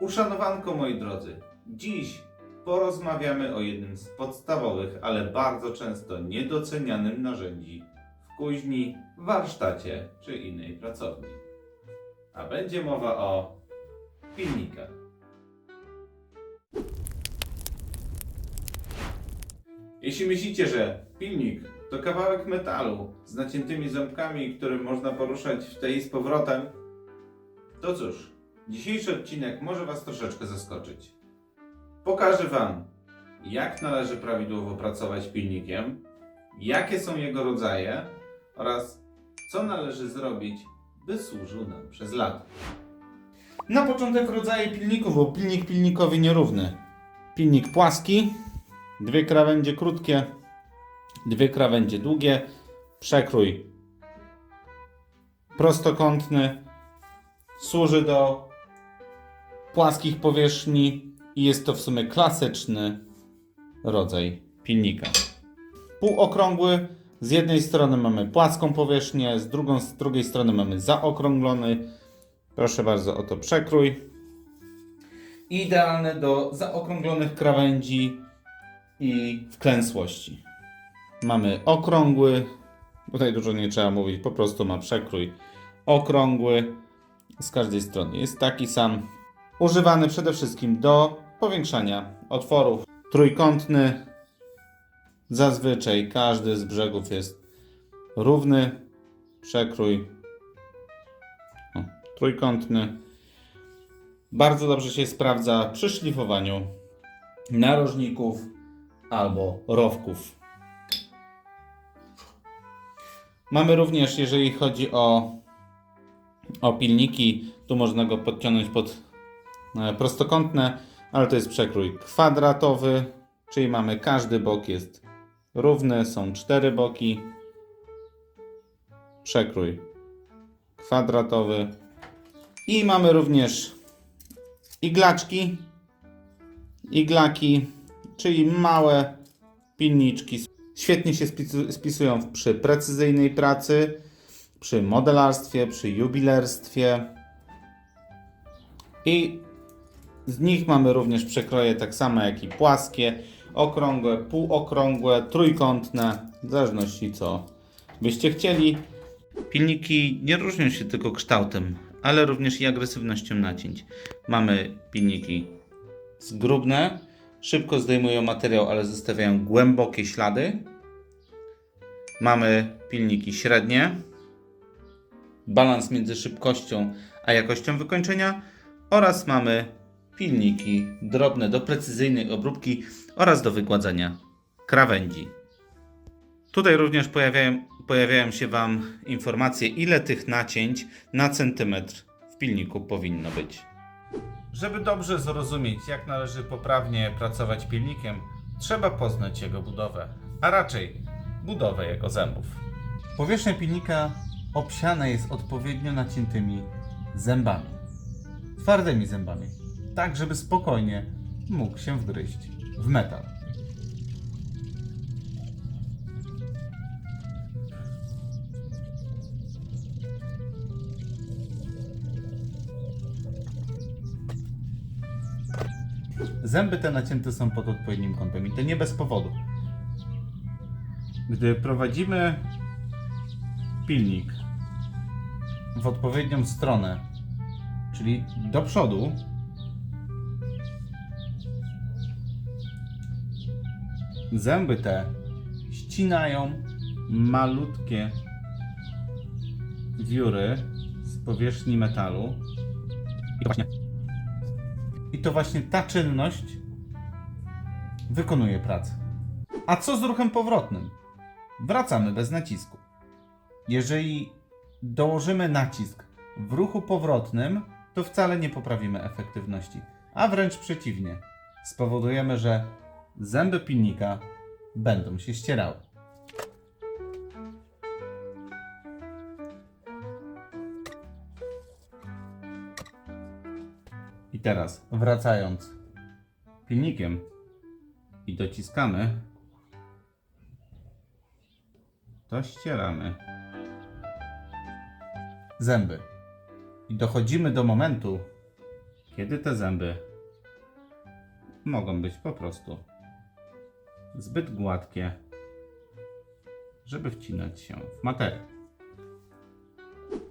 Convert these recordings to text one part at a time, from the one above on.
Uszanowanko moi drodzy, dziś porozmawiamy o jednym z podstawowych, ale bardzo często niedocenianym narzędzi w kuźni, warsztacie czy innej pracowni. A będzie mowa o pilnikach. Jeśli myślicie, że pilnik to kawałek metalu z naciętymi ząbkami, który można poruszać w tej z powrotem, to cóż, dzisiejszy odcinek może Was troszeczkę zaskoczyć. Pokażę Wam, jak należy prawidłowo pracować pilnikiem, jakie są jego rodzaje oraz co należy zrobić, by służył nam przez lata. Na początek rodzaje pilników, bo pilnik pilnikowi nierówny. Pilnik płaski, dwie krawędzie krótkie, dwie krawędzie długie, przekrój prostokątny, służy do płaskich powierzchni i jest to w sumie klasyczny rodzaj pilnika. Półokrągły, z jednej strony mamy płaską powierzchnię, z, drugą, z drugiej strony mamy zaokrąglony. Proszę bardzo, oto przekrój. Idealny do zaokrąglonych krawędzi i wklęsłości. Mamy okrągły, tutaj dużo nie trzeba mówić, po prostu ma przekrój okrągły z każdej strony. Jest taki sam, używany przede wszystkim do powiększania otworów. Trójkątny, zazwyczaj każdy z brzegów jest równy, przekrój o, trójkątny. Bardzo dobrze się sprawdza przy szlifowaniu narożników albo rowków. Mamy również, jeżeli chodzi o, o pilniki, tu można go podciągnąć pod prostokątne, ale to jest przekrój kwadratowy, czyli mamy każdy bok jest równy, są cztery boki. Przekrój kwadratowy. I mamy również iglaczki, iglaki, czyli małe pilniczki. Świetnie się spisu- spisują przy precyzyjnej pracy, przy modelarstwie, przy jubilerstwie. I z nich mamy również przekroje tak samo jak i płaskie, okrągłe, półokrągłe, trójkątne, w zależności co byście chcieli. Pilniki nie różnią się tylko kształtem, ale również i agresywnością nacięć. Mamy pilniki zgrubne, szybko zdejmują materiał, ale zostawiają głębokie ślady. Mamy pilniki średnie, balans między szybkością a jakością wykończenia oraz mamy pilniki drobne do precyzyjnej obróbki oraz do wykładzania krawędzi. Tutaj również pojawiają, pojawiają się Wam informacje, ile tych nacięć na centymetr w pilniku powinno być. Żeby dobrze zrozumieć, jak należy poprawnie pracować pilnikiem, trzeba poznać jego budowę, a raczej budowę jego zębów. Powierzchnia pilnika obsiana jest odpowiednio naciętymi zębami. Twardymi zębami, tak żeby spokojnie mógł się wgryźć w metal. Zęby te nacięte są pod odpowiednim kątem i to nie bez powodu. Gdy prowadzimy pilnik w odpowiednią stronę, czyli do przodu, zęby te ścinają malutkie wióry z powierzchni metalu. I to właśnie i to właśnie ta czynność wykonuje pracę. A co z ruchem powrotnym? Wracamy bez nacisku. Jeżeli dołożymy nacisk w ruchu powrotnym, to wcale nie poprawimy efektywności, a wręcz przeciwnie. Spowodujemy, że zęby pilnika będą się ścierały. I teraz, wracając pilnikiem i dociskamy, to ścieramy zęby. I dochodzimy do momentu, kiedy te zęby mogą być po prostu zbyt gładkie, żeby wcinać się w materiał.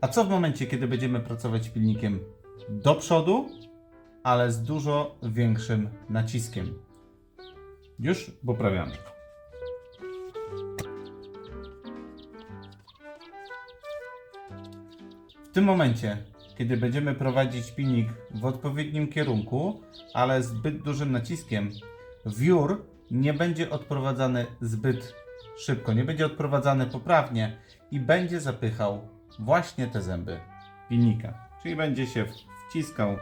A co w momencie, kiedy będziemy pracować pilnikiem do przodu, ale z dużo większym naciskiem? Już poprawiamy. W tym momencie, kiedy będziemy prowadzić pilnik w odpowiednim kierunku, ale zbyt dużym naciskiem, wiór nie będzie odprowadzany zbyt szybko, nie będzie odprowadzany poprawnie i będzie zapychał właśnie te zęby pilnika. Czyli będzie się wciskał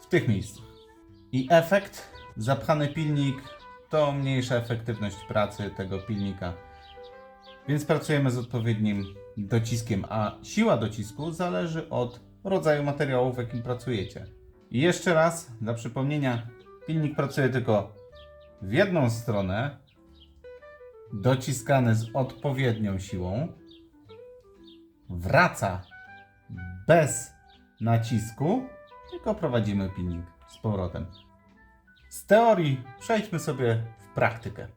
w tych miejscach. I efekt, zapchany pilnik, to mniejsza efektywność pracy tego pilnika. Więc pracujemy z odpowiednim dociskiem, a siła docisku zależy od rodzaju materiału, w jakim pracujecie. I jeszcze raz, dla przypomnienia, pilnik pracuje tylko w jedną stronę, dociskany z odpowiednią siłą, wraca bez nacisku, tylko prowadzimy pilnik z powrotem. Z teorii przejdźmy sobie w praktykę.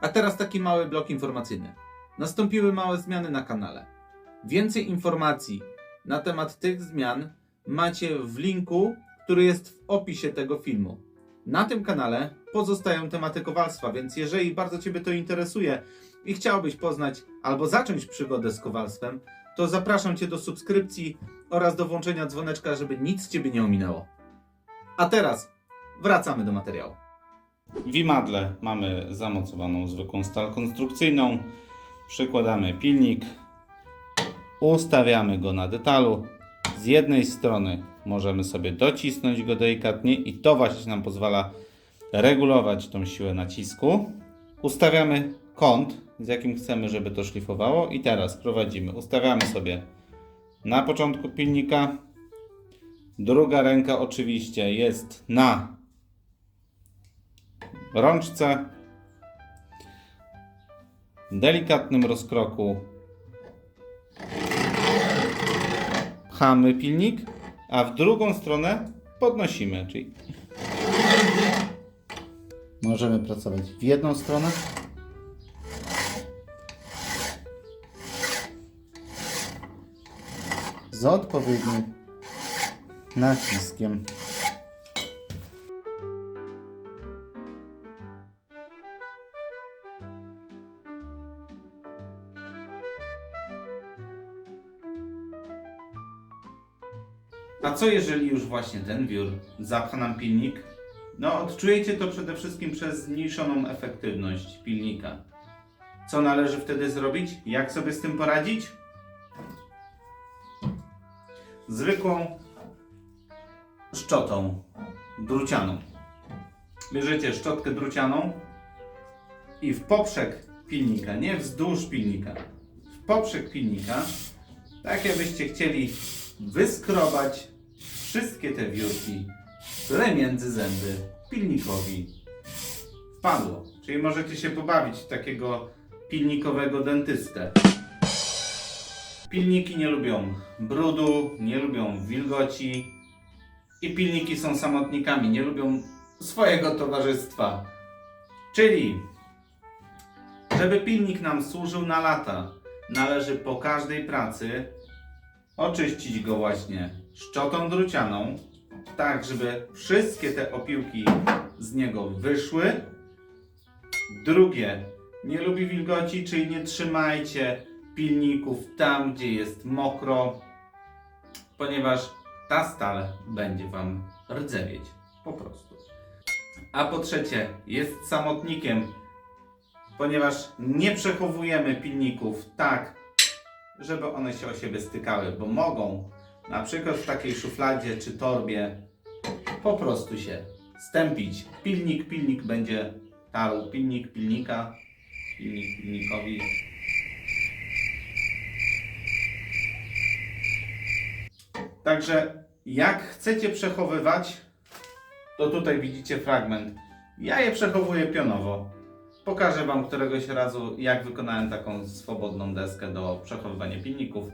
A teraz taki mały blok informacyjny. Nastąpiły małe zmiany na kanale. Więcej informacji na temat tych zmian macie w linku, który jest w opisie tego filmu. Na tym kanale pozostają tematy kowalstwa, więc jeżeli bardzo Ciebie to interesuje i chciałbyś poznać albo zacząć przygodę z kowalstwem, to zapraszam Cię do subskrypcji oraz do włączenia dzwoneczka, żeby nic Ciebie nie ominęło. A teraz wracamy do materiału. W imadle mamy zamocowaną zwykłą stal konstrukcyjną. Przykładamy pilnik, ustawiamy go na detalu. Z jednej strony możemy sobie docisnąć go delikatnie i to właśnie nam pozwala regulować tą siłę nacisku. Ustawiamy kąt, z jakim chcemy, żeby to szlifowało i teraz prowadzimy. Ustawiamy sobie na początku pilnika. Druga ręka oczywiście jest na rączce, delikatnym rozkroku pchamy pilnik, a w drugą stronę podnosimy, czyli możemy pracować w jedną stronę. Z odpowiednim naciskiem. Co jeżeli już właśnie ten wiór zapcha nam pilnik? No, odczujecie to przede wszystkim przez zmniejszoną efektywność pilnika. Co należy wtedy zrobić? Jak sobie z tym poradzić? Zwykłą szczotą drucianą. Bierzecie szczotkę drucianą i w poprzek pilnika, nie wzdłuż pilnika, w poprzek pilnika, tak jakbyście chcieli wyskrobać wszystkie te wiórki, które między zęby pilnikowi wpadło. Czyli możecie się pobawić takiego pilnikowego dentystę. Pilniki nie lubią brudu, nie lubią wilgoci i pilniki są samotnikami, nie lubią swojego towarzystwa. Czyli, żeby pilnik nam służył na lata, należy po każdej pracy oczyścić go właśnie szczotą drucianą, tak żeby wszystkie te opiłki z niego wyszły. Drugie, nie lubi wilgoci, czyli nie trzymajcie pilników tam, gdzie jest mokro, ponieważ ta stal będzie Wam rdzewieć. Po prostu. A po trzecie, jest samotnikiem, ponieważ nie przechowujemy pilników tak, żeby one się o siebie stykały, bo mogą na przykład w takiej szufladzie czy torbie po prostu się stępić. Pilnik, pilnik będzie tarł, pilnik, pilnika, pilnik, pilnikowi. Także jak chcecie przechowywać, to tutaj widzicie fragment. Ja je przechowuję pionowo. Pokażę Wam któregoś razu, jak wykonałem taką swobodną deskę do przechowywania pilników.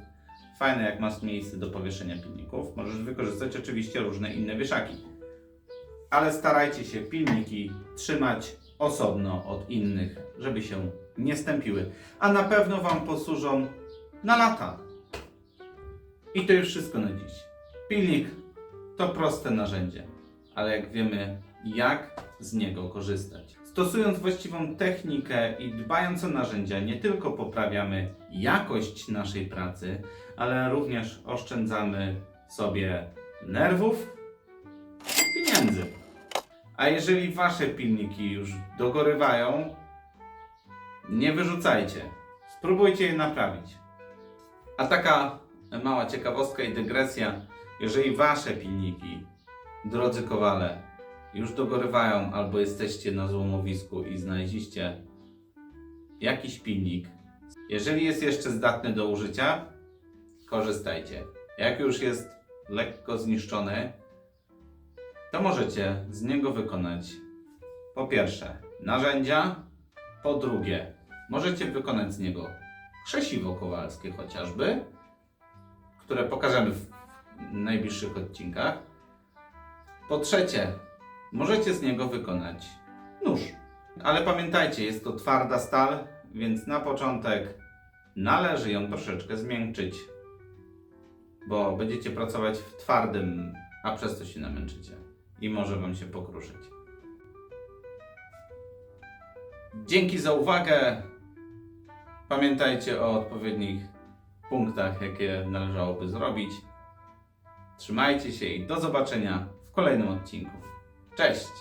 Fajne jak masz miejsce do powieszenia pilników. Możesz wykorzystać oczywiście różne inne wieszaki. Ale starajcie się pilniki trzymać osobno od innych, żeby się nie stępiły. A na pewno Wam posłużą na lata. I to już wszystko na dziś. Pilnik to proste narzędzie, ale jak wiemy, jak z niego korzystać. Stosując właściwą technikę i dbając o narzędzia, nie tylko poprawiamy jakość naszej pracy, ale również oszczędzamy sobie nerwów i pieniędzy. A jeżeli wasze pilniki już dogorywają, nie wyrzucajcie. Spróbujcie je naprawić. A taka mała ciekawostka i dygresja. Jeżeli wasze pilniki, drodzy kowale, już dogorywają albo jesteście na złomowisku i znaleźliście jakiś pilnik, jeżeli jest jeszcze zdatny do użycia, korzystajcie. Jak już jest lekko zniszczony, to możecie z niego wykonać po pierwsze narzędzia, po drugie możecie wykonać z niego krzesiwo kowalskie chociażby, które pokażemy w najbliższych odcinkach. Po trzecie, możecie z niego wykonać nóż. Ale pamiętajcie, jest to twarda stal, więc na początek należy ją troszeczkę zmiękczyć, bo będziecie pracować w twardym, a przez to się namęczycie i może Wam się pokruszyć. Dzięki za uwagę. Pamiętajcie o odpowiednich punktach, jakie należałoby zrobić. Trzymajcie się i do zobaczenia w kolejnym odcinku. Cześć!